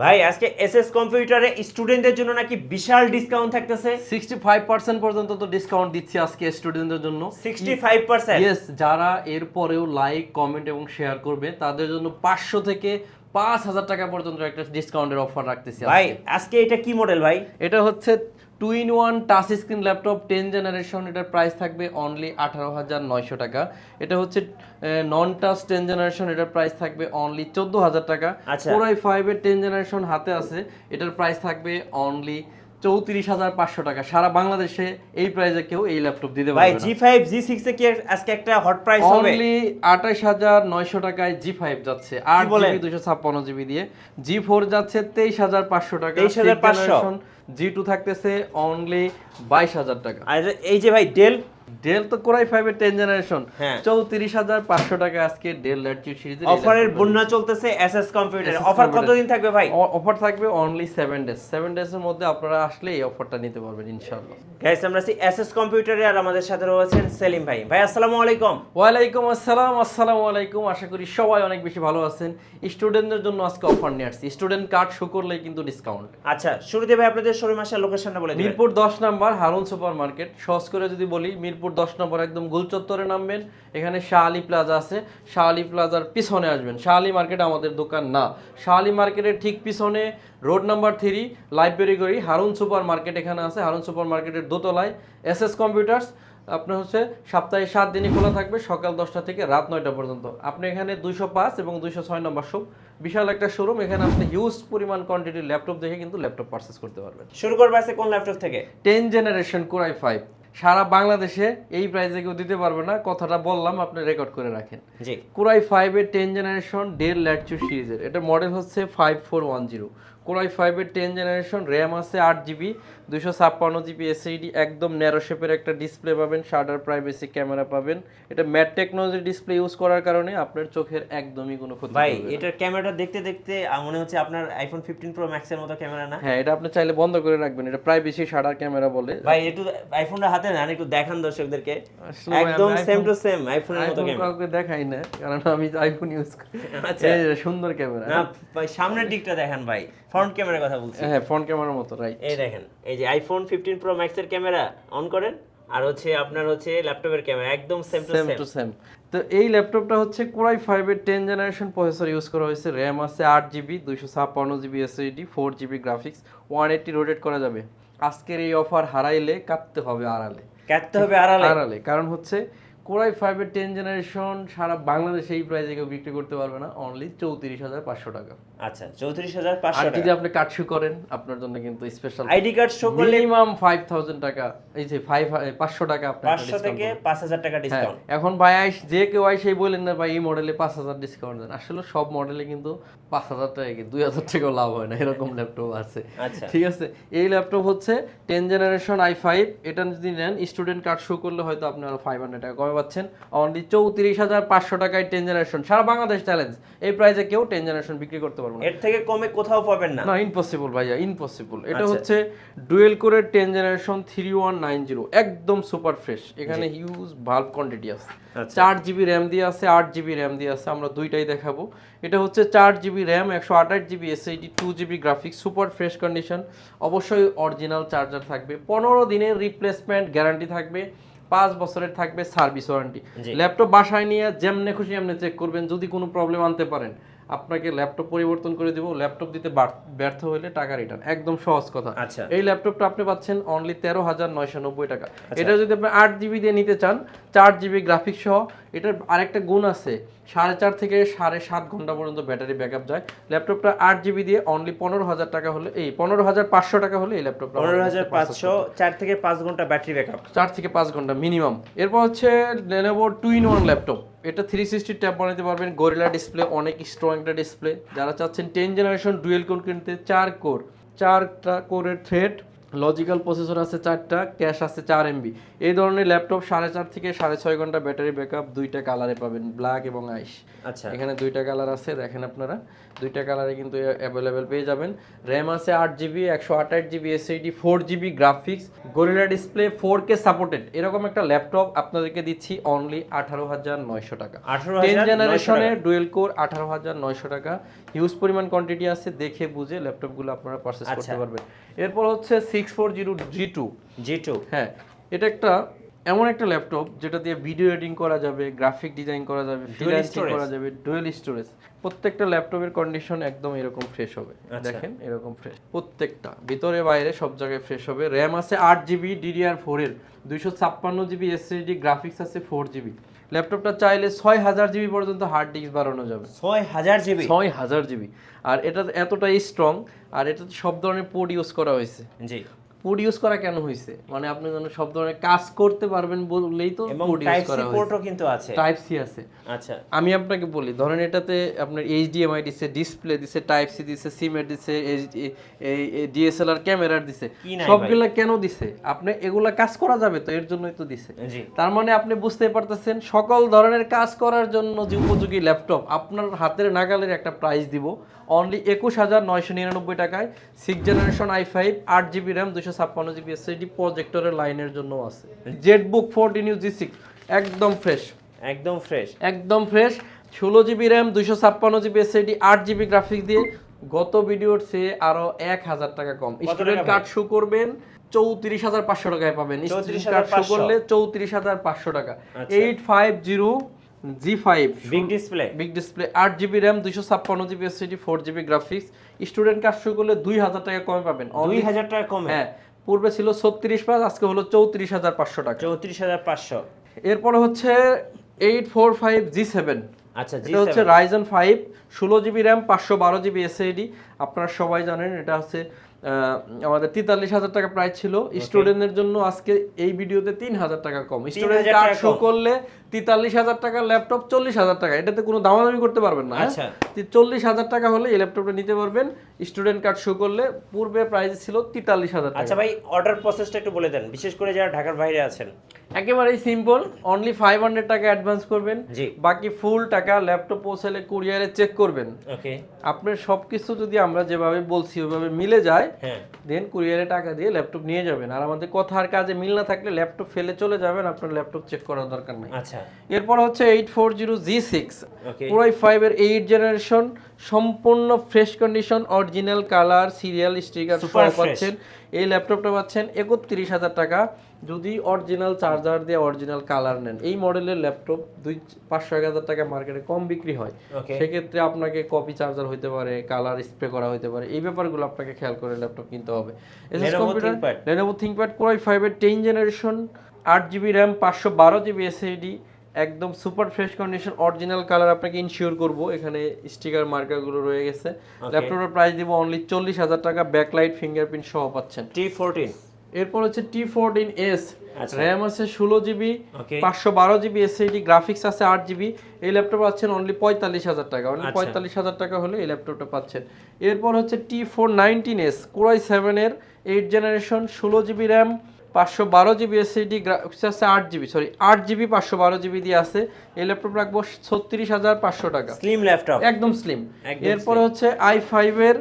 ভাই আজকে এসএস কম্পিউটারে স্টুডেন্টদের জন্য নাকি বিশাল ডিসকাউন্ট থাকতেছে। সিক্সটি ফাইভ পার্সেন্ট পর্যন্ত তো ডিসকাউন্ট দিচ্ছি আজকে স্টুডেন্টদের জন্য। সিক্সটি ফাইভ পার্সেন্ট ইয়েস যারা এরপরেও লাইক কমেন্ট এবং শেয়ার করবে তাদের জন্য পাঁচশো থেকে পাঁচ হাজার টাকা পর্যন্ত একটা ডিসকাউন্টের অফার রাখতেছি ভাই। আজকে। এটা কি মডেল ভাই? এটা হচ্ছে two in one touch screen laptop ten generation এটার প্রাইস থাকবে অনলি আঠারো হাজার নয়শো টাকা। এটা হচ্ছে নন টাচ টেন জেনারেশন এটার প্রাইস থাকবে অনলি চোদ্দ হাজার টাকা। আচ্ছা। কোরাই ফাইভের টেন জেনারেশন হাতে আছে এটার প্রাইস থাকবে অনলি চৌত্রিশ হাজার পাঁচশো টাকা। সারা বাংলাদেশে এই প্রাইসে কেউ এই ল্যাপটপ দিতে ভাই জি ফাইভ জি সিক্স এ কি আজকে একটা হট প্রাইস হবে? অনলি আঠাশ হাজার নয়শো টাকায় জি ফাইভ যাচ্ছে। আট বলেন? জিবি দুশো ছাপ্পান্ন জিবি দিয়ে। জি ফোর যাচ্ছে তেইশ হাজার পাঁচশো টাকা। 23,500 জি টু থাকতেছে অনলি বাইশ হাজার টাকা। আর এই যে ভাই ডেল ডেল তো কোরাই ফাইভের টেন জেনারেশন। চৌত্রিশ হাজার পাঁচশো টাকা আজকে ডেল ল্যাটচিউড সিরিজের অফারের বন্যা চলতেছে এসএস কম্পিউটার অফার কতদিন থাকবে ভাই? অফার থাকবে অনলি সেভেন ডেজ সেভেন ডেজের মধ্যে আপনারা আসলে এই অফারটা নিতে পারবেন ইনশাআল্লাহ। গাইস আমরা আছি এসএস কম্পিউটারে আর আমাদের সাথে রয়েছেন সেলিম ভাই। ভাই আসসালামু আলাইকুম। ওয়ালাইকুম আসসালাম আসসালামু আলাইকুম। আশা করি সবাই অনেক বেশি ভালো আছেন। স্টুডেন্টদের জন্য আজকে অফার নিয়ে আসছি। স্টুডেন্ট কার্ড শো করলেই কিন্তু ডিসকাউন্ট আচ্ছা শুরুতে ভাই আপনাদের আসার লোকেশনটা বলে মিরপুর দশ হারুন সুপার মার্কেট। সহজ করে যদি বলি, মিরপুর দশ নম্বর একদম নামবেন। এখানে প্লাজা আছে। প্লাজার পিছনে আসবেন। মার্কেট আমাদের দোকান না। মার্কেটের ঠিক পিছনে road number three, library Harun super market এখানে আছে। হারুন সুপার মার্কেটের দোতলায় এস এস কম্পিউটার্স। আপনার হচ্ছে সপ্তাহে সাত দিনই খোলা থাকবে, সকাল দশটা থেকে রাত নয়টা পর্যন্ত। আপনি এখানে দুইশো পাঁচ এবং দুইশো ছয় নম্বর শপ। বিশাল একটা শোরুম এখানে আপনি হিউজ পরিমাণ কোয়ান্টিটির ল্যাপটপ দেখে কিন্তু ল্যাপটপ পারচেস করতে পারবেন। শুরু করবে আছে কোন ল্যাপটপ থেকে? Ten generation core i five সারা বাংলাদেশে এই প্রাইসে কেউ দিতে পারবে না কথাটা বললাম আপনি রেকর্ড করে রাখেন। জি। কোরাই ফাইভের টেন জেনারেশন ডেল ল্যাটচু সিরিজের এটা মডেল হচ্ছে five four one zero core i ফাইভের টেন জেনারেশন র্যাম আছে আট জিবি দুশো ছাপ্পান্ন জিবি এসএইডি একদম ন্যারো শেপের একটা ডিসপ্লে পাবেন শাটার প্রাইভেসি ক্যামেরা পাবেন। এটা ম্যাট টেকনোলজি ডিসপ্লে ইউজ করার কারণে আপনার চোখের একদমই কোনো ক্ষতি ভাই এটার ক্যামেরাটা দেখতে দেখতে মনে হচ্ছে আপনার আইফোন ফিফটিন প্রো ম্যাক্স এর মতো ক্যামেরা না? হ্যাঁ এটা আপনি চাইলে বন্ধ করে রাখবেন। এটা প্রাইভেসি শাটার ক্যামেরা বলে। ভাই একটু আইফোনটা হাতে নেন একটু দেখান দর্শকদেরকে। একদম সেম টু সেম আইফোনের মতো ক্যামেরা কাউকে দেখাই না কারণ আমি আইফোন ইউজ করি। আচ্ছা। সুন্দর ক্যামেরা না ভাই সামনের দিকটা দেখেন ভাই। ফ্রন্ট ক্যামেরার কথা বলছি। হ্যাঁ ফ্রন্ট ক্যামেরার মতো রাইট এই দেখেন এই যে আইফোন ফিফটিন প্রো ম্যাক্স এর ক্যামেরা অন করেন আর হচ্ছে আপনার হচ্ছে ল্যাপটপের ক্যামেরা একদম same to same to same তো এই ল্যাপটপটা হচ্ছে কোরাই ফাইভের টেন জেনারেশন প্রসেসর ইউজ করা হয়েছে। র্যাম আছে আট জিবি দুইশো ছাপ্পান্ন GB SSD four GB graphics one eighty rotate করা যাবে। আজকের এই অফার হারাইলে কাটতে হবে আড়ালে। কাটতে হবে আড়ালে। আড়ালে কারণ হচ্ছে কোরাই ফাইভের টেন জেনারেশন সারা বাংলাদেশে এই প্রাইসে কেউ বিক্রি করতে পারবে না অনলি চৌত্রিশ হাজার পাঁচশো টাকা। আচ্ছা যদি আপনি করেন আপনার জন্য কিন্তু স্পেশাল আইডি কার্ড শো করলে মিনিমাম ফাইভ থাউজেন্ড টাকা এই যে ফাইভ পাঁচশো টাকা আপনার একটা পাঁচশো discount থেকে পাবেন। পাঁচ হাজার টাকা হ্যাঁ ডিসকাউন্ট এখন ভাই আইস যে কেউ না ভাই এই মডেলে পাঁচ হাজার ডিসকাউন্ট দেন। আসলে সব মডেলে কিন্তু পাঁচ হাজার টাকা কি লাভ হয় না এরকম ল্যাপটপ আছে। আচ্ছা। ঠিক আছে? এই ল্যাপটপ হচ্ছে টেন জেনারেশন আই ফাইভ এটা যদি নেন স্টুডেন্ট কার্ড শো করলে হয়তো আপনি আরও ফাইভ হান্ড্রেড টাকা কমে পাচ্ছেন। অনলি চৌত্রিশ হাজার পাঁচশো টাকায় টেন জেনারেশন সারা বাংলাদেশ চ্যালেঞ্জ এই প্রাইসে কেউ টেন জেনারেশন বিক্রি করতে পারবে না। এর থেকে কমে কোথাও পাবেন না। না ইম্পসিবল ভাইয়া ইম্পসিবল এটা আচ্ছা। হচ্ছে ডুয়েল কোরের ten generation three one nine zero একদম সুপার ফ্রেশ। এখানে হিউজ ভাল্ব কোয়ান্টিটি আছে। আচ্ছা। চার জিবি র্যাম দিয়ে আছে আট জিবি র্যাম দিয়ে আছে আমরা দুইটাই দেখাবো। এটা হচ্ছে চার জিবি র্যাম একশো আঠাশ GB SSD two GB graphics super fresh condition অবশ্যই অরিজিনাল চার্জার থাকবে। পনেরো দিনের রিপ্লেসমেন্ট গ্যারান্টি থাকবে। পাঁচ বছরের থাকবে সার্ভিস ওয়ারেন্টি ল্যাপটপ বাসায় নিয়ে যেমনে খুশি এমনি চেক করবেন। যদি কোনো প্রবলেম আনতে পারেন আপনাকে ল্যাপটপ পরিবর্তন করে দেবো ল্যাপটপ দিতে ব্যর্থ হলে টাকা রিটার্ন একদম সহজ কথা। আচ্ছা। এই ল্যাপটপটা আপনি পাচ্ছেন অনলি তেরো হাজার নয়শো নব্বই টাকা। এটা যদি আপনি আট জিবি দিয়ে নিতে চান চার জিবি গ্রাফিক্স সহ এটার আরেকটা গুণ আছে সাড়ে চার থেকে সাড়ে সাত ঘণ্টা পর্যন্ত ব্যাটারি ব্যাকআপ যায়। ল্যাপটপটা আট জিবি দিয়ে অনলি পনেরো হাজার টাকা হলে এই পনেরো হাজার পাঁচশো টাকা হলে এই ল্যাপটপটা পনেরো হাজার পাঁচশো চার থেকে পাঁচ ঘণ্টা ব্যাটারি ব্যাকআপ চার থেকে পাঁচ ঘণ্টা মিনিমাম এরপর হচ্ছে Lenovo two in one laptop এটা থ্রি সিক্সটি ট্যাব বানাতে পারবেন গরিলা ডিসপ্লে অনেক স্ট্রং একটা ডিসপ্লে যারা চাচ্ছেন টেন জেনারেশন ডুয়েল কোর কিনতে চার কোর চারটা কোরের থ্রেড লজিক্যাল প্রসেসর আছে চারটা ক্যাশ আছে চার এমবি এই ধরনের ল্যাপটপ সাড়ে চার থেকে সাড়ে ছয় ঘণ্টা ব্যাটারি ব্যাকআপ দুইটা কালারে পাবেন ব্ল্যাক এবং আইস আচ্ছা। এখানে দুইটা কালার আছে দেখেন আপনারা। দুইটা কালারে কিন্তু অ্যাভেলেবেল পেয়ে যাবেন। র্যাম আছে আট জিবি একশো আঠাশ GB SSD four GB graphics gorilla display four K supported এরকম একটা ল্যাপটপ আপনাদেরকে দিচ্ছি অনলি আঠারো হাজার নয়শো টাকা। টেন জেনারেশনের ডুয়েল কোর আঠারো হাজার নয়শো টাকা। হিউজ পরিমাণ কোয়ান্টিটি আছে দেখে বুঝে ল্যাপটপগুলো আপনারা পারচেস করতে আচ্ছা। পারবেন। এরপর হচ্ছে six four zero G two G two হ্যাঁ এটা একটা এমন একটা ল্যাপটপ যেটা দিয়ে ভিডিও এডিটিং করা যাবে গ্রাফিক ডিজাইন করা যাবে ফ্রিল্যান্সিং করা যাবে ডুয়েল স্টোরেজ প্রত্যেকটা ল্যাপটপের কন্ডিশন একদম এরকম ফ্রেশ হবে। আচ্ছা। দেখেন এরকম ফ্রেশ প্রত্যেকটা ভিতরে বাইরে সব জায়গায় ফ্রেশ হবে। র্যাম আছে আট জিবি ডিডিআর ফোর এর। দুইশো ছাপ্পান্ন জিবি এসএসডি গ্রাফিক্স আছে ফোর জিবি ল্যাপটপটা চাইলে ছয় হাজার জিবি পর্যন্ত হার্ড ডিস্ক বাড়ানো যাবে। ছয় হাজার জিবি? ছয় হাজার জিবি। আর এটা এতটাই স্ট্রং আর এটা সব ধরনের পোর্ট ইউজ করা হয়েছে। জি। পোর্ট ইউজ করা কেন হয়েছে মানে আপনি যেন সব ধরনের কাজ করতে পারবেন বললেই তো এবং পোর্ট ইউজ টাইপ সি করা পোর্টও কিন্তু আছে। টাইপ সি আছে। আচ্ছা। আমি আপনাকে বলি ধরেন এটাতে আপনার এইচডিএমআই দিছে ডিসপ্লে দিছে টাইপ সি দিছে সিমের দিছে ডিএসএলআর ক্যামেরার দিছে। সবগুলা কেন দিছে? আপনি এগুলা কাজ করা যাবে তো এর জন্যই তো দিছে। জি। তার মানে আপনি বুঝতে পারতেছেন সকল ধরনের কাজ করার জন্য যে উপযোগী ল্যাপটপ আপনার হাতের নাগালের একটা প্রাইস দিব। অনলি একুশ হাজার নয়শো নিরানব্বই টাকায় সিক্স জেনারেশন আই ফাইভ আট জিবি র্যাম দুশো ছাপ্পান্ন জিবি এসএসডি প্রজেক্টরের লাইনের জন্য আছে। ZBook fourteen U G six একদম ফ্রেশ একদম ফ্রেশ একদম ফ্রেশ ষোলো জিবি র্যাম দুইশো ছাপ্পান্ন জিবি এসএসডি আট জিবি গ্রাফিক্স দিয়ে গত ভিডিওর চেয়ে আরও এক হাজার টাকা কম। স্টুডেন্ট? কার্ড শো করবেন চৌত্রিশ হাজার পাঁচশো টাকায় পাবেন। স্টুডেন্ট কার্ড শো করলে চৌত্রিশ হাজার পাঁচশো টাকা। Eight five zero G five big display big display আট জিবি র্যাম দুইশো ছাপ্পান্ন GB SSD four GB graphics student card show করলে দুই হাজার টাকা কমে পাবেন। দুই Only- হাজার টাকা কমে। হ্যাঁ পূর্বে ছিল ছত্রিশ পাঁচ আজকে হলো চৌত্রিশ হাজার পাঁচশো টাকা। চৌত্রিশ হাজার পাঁচশো। এরপরে হচ্ছে eight four five G seven আচ্ছা জি এটা হচ্ছে ষোলো জিবি র্যাম পাঁচশো বারো জিবি এসএডি আপনারা সবাই জানেন এটা হচ্ছে আমাদের তেতাল্লিশ হাজার টাকা প্রাইস ছিল। স্টুডেন্টদের জন্য আজকে এই ভিডিওতে তিন হাজার টাকা কম। স্টুডেন্ট কার্ড শো করলে তেতাল্লিশ হাজার টাকার ল্যাপটপ চল্লিশ হাজার টাকা। এটাতে কোনো দামাদামি করতে পারবেন না হ্যাঁ? আচ্ছা। চল্লিশ হাজার টাকা হলে এই ল্যাপটপটা নিতে পারবেন। স্টুডেন্ট কার্ড শো করলে পূর্বে প্রাইস ছিল তেতাল্লিশ হাজার আচ্ছা ভাই অর্ডার প্রসেসটা একটু বলে দেন। বিশেষ করে যারা ঢাকার বাইরে আছেন। একেবারেই সিম্পল অনলি ফাইভ হান্ড্রেড টাকা অ্যাডভান্স করবেন। বাকি ফুল টাকা ল্যাপটপ পৌঁছালে কুরিয়ারে চেক করবেন। ওকে আপনার সবকিছু যদি আমরা যেভাবে বলছি ওইভাবে মিলে যায় হ্যাঁ। দেন কুরিয়ারে টাকা দিয়ে ল্যাপটপ নিয়ে যাবেন। আর আমাদের কথার কাজে মিল না থাকলে ল্যাপটপ ফেলে চলে যাবেন আপনার ল্যাপটপ চেক করার দরকার নাই। আচ্ছা। এরপর হচ্ছে eight four zero G six পুরাই ফাইভের এইট জেনারেশন সম্পূর্ণ fresh condition original colour serial sticker সব পাচ্ছেন। এই ল্যাপটপটা পাচ্ছেন একত্রিশ হাজার টাকা। যদি অরিজিনাল চার্জার দিয়ে অরিজিনাল কালার নেন এই মডেলের ল্যাপটপ দুই পাঁচশো এক হাজার টাকা মার্কেটে কম বিক্রি হয়। সেক্ষেত্রে আপনাকে কপি চার্জার হইতে পারে কালার স্প্রে করা হইতে পারে এই ব্যাপারগুলো আপনাকে খেয়াল করে ল্যাপটপ কিনতে হবে। SS computer Lenovo ThinkPad core i ফাইভের টেন জেনারেশন আট জিবি র্যাম পাঁচশো বারো জিবি এসএডি একদম super fresh condition original colour আপনাকে ইনশিওর করব। এখানে স্টিকার মার্কারগুলো রয়ে গেছে। ল্যাপটপের প্রাইস দিব অনলি চল্লিশ হাজার টাকা ব্যাকলাইট ফিঙ্গারপ্রিন্ট সহ পাচ্ছেন। টি ফোরটিন এরপর হচ্ছে টি ফোরটিন এস। র্যাম আছে ষোলো জিবি পাঁচশো বারো জিবি এস এসএডি গ্রাফিক্স আছে আট জিবি এই ল্যাপটপ পাচ্ছেন অনলি পঁয়তাল্লিশ হাজার টাকা। অনলি আচ্ছা। পঁয়তাল্লিশ হাজার টাকা হলে এই ল্যাপটপটা পাচ্ছেন। এরপর হচ্ছে T four nineteen S core i সেভেনের এইট জেনারেশন ষোলো জিবি র্যাম পাঁচশো বারো জিবি এস এসএডি গ্রাফিক্স আছে আট জিবি সরি আট জিবি পাঁচশো বারো জিবি দিয়ে আছে। এই ল্যাপটপ রাখব ছত্রিশ হাজার পাঁচশো টাকা। স্লিম ল্যাপটপ একদম স্লিম এরপর হচ্ছে আই ফাইভের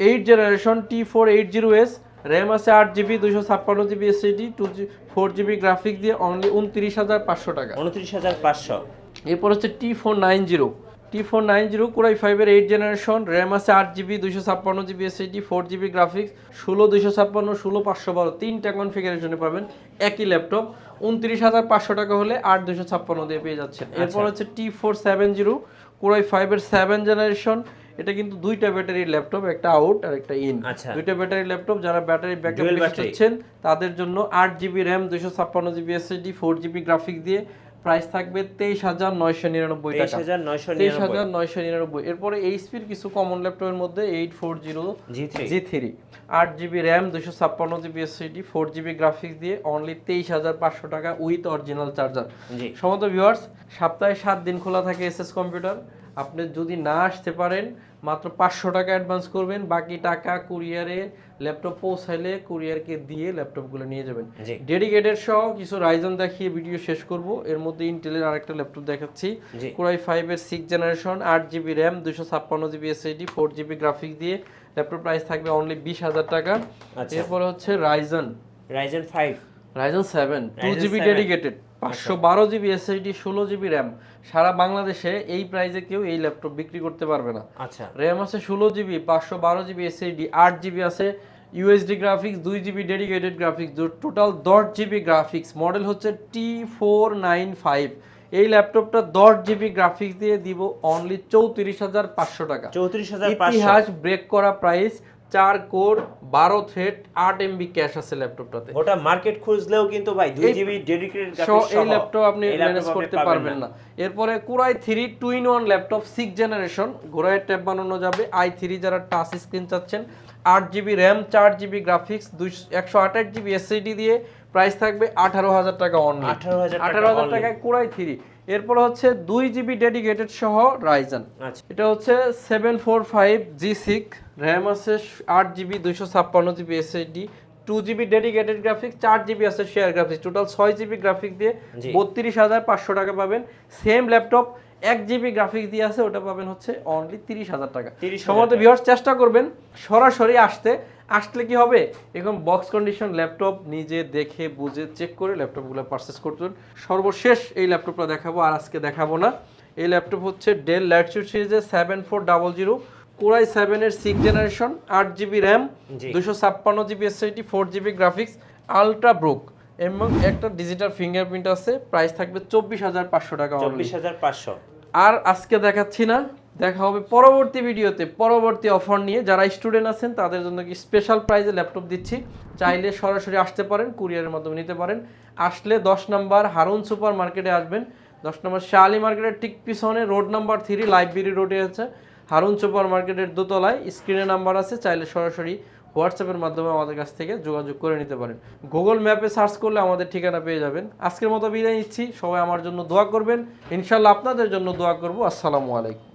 eight generation T four eight zero S RAM আছে আট জিবি দুশো ছাপ্পান্ন GB SSD two G four GB graphic দিয়ে অনলি উনত্রিশ হাজার পাঁচশো টাকা। উনত্রিশ হাজার পাঁচশো। এরপর হচ্ছে T four nine zero T four nine zero core i ফাইভের এইট জেনারেশন র্যাম আছে আট জিবি দুশো ছাপ্পান্ন GB SSD four GB graphics ষোলো দুশো ছাপ্পান্ন ষোলো পাঁচশো বারো তিনটা কনফিগারেশনে পাবেন একই ল্যাপটপ উনত্রিশ হাজার পাঁচশো টাকা হলে আট দুশো ছাপ্পান্ন দিয়ে পেয়ে যাচ্ছেন। এরপর হচ্ছে T four seven zero core i ফাইভের সেভেন জেনারেশন এটা কিন্তু দুইটা ব্যাটারির ল্যাপটপ একটা আউট আর একটা ইন। আচ্ছা। দুইটা ব্যাটারি ল্যাপটপ যারা ব্যাটারি ব্যাকআপ বেশি তাদের জন্য আট জিবি র্যাম দুশো ছাপ্পান্ন GB SSD four GB graphic দিয়ে প্রাইস থাকবে তেইশ হাজার নয়শো নিরানব্বই তেইশ টাকা হাজার নয়শো নিরানব্বই। এরপরে এইচপির কিছু কমন ল্যাপটপের মধ্যে eight four zero G three আট জিবি র্যাম দুশো ছাপ্পান্ন GB SSD four GB graphics দিয়ে অনলি তেইশ হাজার পাঁচশো টাকা উইথ অরিজিনাল চার্জার সমস্ত ভিউয়ার্স সপ্তাহে সাত দিন খোলা থাকে এসএস কম্পিউটার আপনি যদি না আসতে পারেন মাত্র পাঁচশো টাকা অ্যাডভান্স করবেন বাকি টাকা কুরিয়ারে ল্যাপটপ পৌঁছাইলে কুরিয়ারকে দিয়ে ল্যাপটপগুলো নিয়ে যাবেন। ডেডিকেটেড সহ কিছু রাইজন দেখিয়ে ভিডিও শেষ করব। এর মধ্যে ইন্টেলের আরেকটা ল্যাপটপ দেখাচ্ছি। কোরাই ফাইভের সিক্স জেনারেশন আট জিবি র্যাম দুশো ছাপ্পান্ন GB SSD four GB graphics দিয়ে ল্যাপটপ প্রাইস থাকবে অনলি বিশ হাজার টাকা। আচ্ছা। এরপরে হচ্ছে Ryzen Ryzen five Ryzen seven two GB dedicated পাঁচশো বারো জিবি এসএসডি ষোলো জিবি র্যাম সারা বাংলাদেশে এই প্রাইসে কেউ এই ল্যাপটপ বিক্রি করতে পারবে না। আচ্ছা। র্যাম আছে ষোলো জিবি পাঁচশো বারো জিবি এসএসডি আট জিবি আছে ইউএসডি গ্রাফিক্স দুই জিবি ডেডিকেটেড গ্রাফিক্স টোটাল দশ জিবি গ্রাফিক্স মডেল হচ্ছে টি ফোর নাইন ফাইভ এই ল্যাপটপটা দশ জিবি গ্রাফিক্স দিয়ে দিব অনলি চৌত্রিশ হাজার পাঁচশো টাকা। চৌত্রিশ হাজার ইতিহাস ব্রেক করা প্রাইস চার কোর বারো থ্রেড আট এমবি ক্যাশ আছে ল্যাপটপটাতে ওটা মার্কেট খুঁজলেও কিন্তু ভাই দুই জিবি ডেডিকেটেড এই ল্যাপটপ আপনি ম্যানেজ করতে পারবেন না। এরপরে core i three two in one laptop six generation ঘোড়ায় ট্যাব বানানো যাবে। আই থ্রি যারা টাচ স্ক্রিন চাচ্ছেন আট জিবি র্যাম চার জিবি গ্রাফিক্স দুইশো একশো আঠাশ জিবি এসএসডি দিয়ে প্রাইস থাকবে আঠারো হাজার টাকা অনলি আঠারো হাজার টাকায় কুরাই থ্রি এরপর হচ্ছে দুই জিবি ডেডিকেটেড সহ রাইজান। আচ্ছা। এটা হচ্ছে seven four five G six RAM আছে আট জিবি দুইশো ছাপ্পান্ন GB SSD two GB dedicated graphics চার জিবি আছে শেয়ার গ্রাফিক্স। টোটাল ছয় জিবি গ্রাফিক্স দিয়ে। বত্রিশ হাজার পাঁচশো টাকা পাবেন। সেম ল্যাপটপ এক জিবি গ্রাফিক্স দিয়ে আছে ওটা পাবেন হচ্ছে অনলি তিরিশ হাজার টাকা। 30,000 সমস্ত টাকা। চেষ্টা করবেন সরাসরি আসতে। আসলে কি হবে? এখন বক্স কন্ডিশন ল্যাপটপ নিজে দেখে বুঝে চেক করে ল্যাপটপগুলো পারচেস করতেন সর্বশেষ এই ল্যাপটপটা দেখাবো আর আজকে দেখাবো না। এই ল্যাপটপ হচ্ছে ডেল ল্যাটচুড সিরিজের seven four double zero core i সেভেনের সিক্স জেনারেশন আট জিবি র্যাম দুশো ছাপ্পান্ন GB SSD four GB graphics ultrabook এবং একটা ডিজিটাল ফিঙ্গারপ্রিন্ট আছে প্রাইস থাকবে চব্বিশ হাজার পাঁচশো টাকা চব্বিশ হাজার পাঁচশো। আর আজকে দেখাচ্ছি না। দেখা হবে পরবর্তী ভিডিওতে, পরবর্তী অফার নিয়ে। যারা স্টুডেন্ট আছেন, তাদের জন্য কি স্পেশাল প্রাইজে ল্যাপটপ দিচ্ছি। চাইলে সরাসরি আসতে পারেন কুরিয়ারের মাধ্যমে নিতে পারেন। আসলে দশ নাম্বার হারুন সুপার মার্কেটে আসবেন। দশ নম্বর শালি মার্কেটের ঠিক পিছনে রোড নাম্বার থ্রি লাইব্রেরি রোডে আছে। হারুন সুপার মার্কেটের দোতলায় স্ক্রিনে নাম্বার আছে। চাইলে সরাসরি হোয়াটসঅ্যাপের মাধ্যমে আমাদের কাছ থেকে যোগাযোগ করে নিতে পারেন। গুগল ম্যাপে সার্চ করলে আমাদের ঠিকানা পেয়ে যাবেন। আজকের মতো বিদায় নিচ্ছি। সবাই আমার জন্য দোয়া করবেন। ইনশাল্লাহ আপনাদের জন্য দোয়া করব। আসসালামু আলাইকুম।